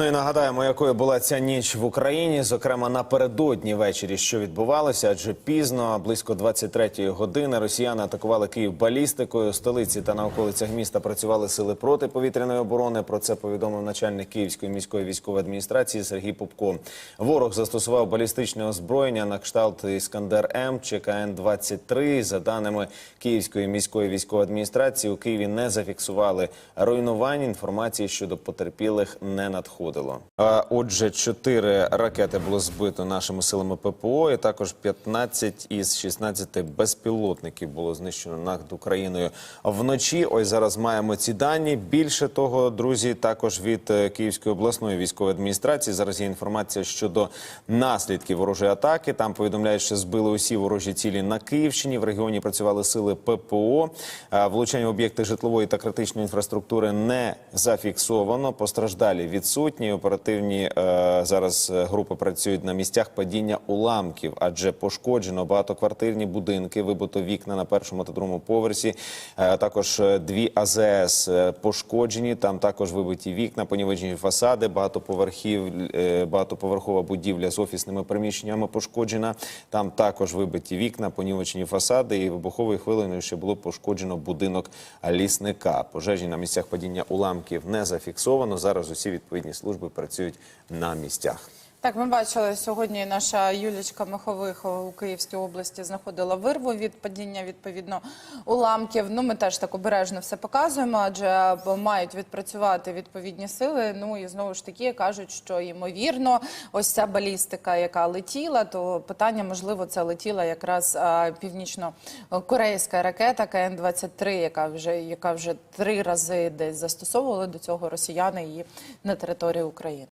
Ну і нагадаємо, якою була ця ніч в Україні, зокрема напередодні ввечері, що відбувалося, адже пізно, близько 23-ї години, росіяни атакували Київ балістикою. Столиці та на околицях міста працювали сили протиповітряної оборони. Про це повідомив начальник Київської міської військової адміністрації Сергій Попко. Ворог застосував балістичне озброєння на кшталт Іскандер М чи КН 23 За даними Київської міської військової адміністрації, у Києві не зафіксували руйнувань. Інформації щодо потерпілих не надходило. Отже, чотири ракети було збито нашими силами ППО, і також 15 із 16 безпілотників було знищено над Україною вночі. Ось зараз маємо ці дані. Більше того, друзі, також від е, Київської обласної військової адміністрації зараз є інформація щодо наслідків ворожої атаки. Там повідомляють, що збили усі ворожі цілі на Київщині. В регіоні працювали сили ППО. Влучання об'єкти житлової та критичної інфраструктури не зафіксовано. Постраждалі відсутні. Оперативні е, зараз е, групи працюють на місцях падіння уламків, адже пошкоджено багатоквартирні будинки, вибито вікна на першому та другому поверсі. Е, також дві АЗС пошкоджені. Там також вибиті вікна, понівечені фасади, багатоповерхів, багатоповерхова будівля з офісними приміщеннями пошкоджена. Там також вибиті вікна, понівечені фасади і вибуховою хвилиною ще було пошкоджено будинок лісника. Пожежі на місцях падіння уламків не зафіксовано. Зараз усі відповідні служби працюють на місцях. Так, ми бачили сьогодні. Наша Юлічка Махових у Київській області знаходила вирву від падіння відповідно уламків. Ну ми теж так обережно все показуємо, адже мають відпрацювати відповідні сили. Ну і знову ж таки кажуть, що ймовірно, ось ця балістика, яка летіла, то питання можливо це летіла якраз північно-корейська ракета КН 23 яка вже яка вже три рази десь застосовували до цього росіяни її на території України.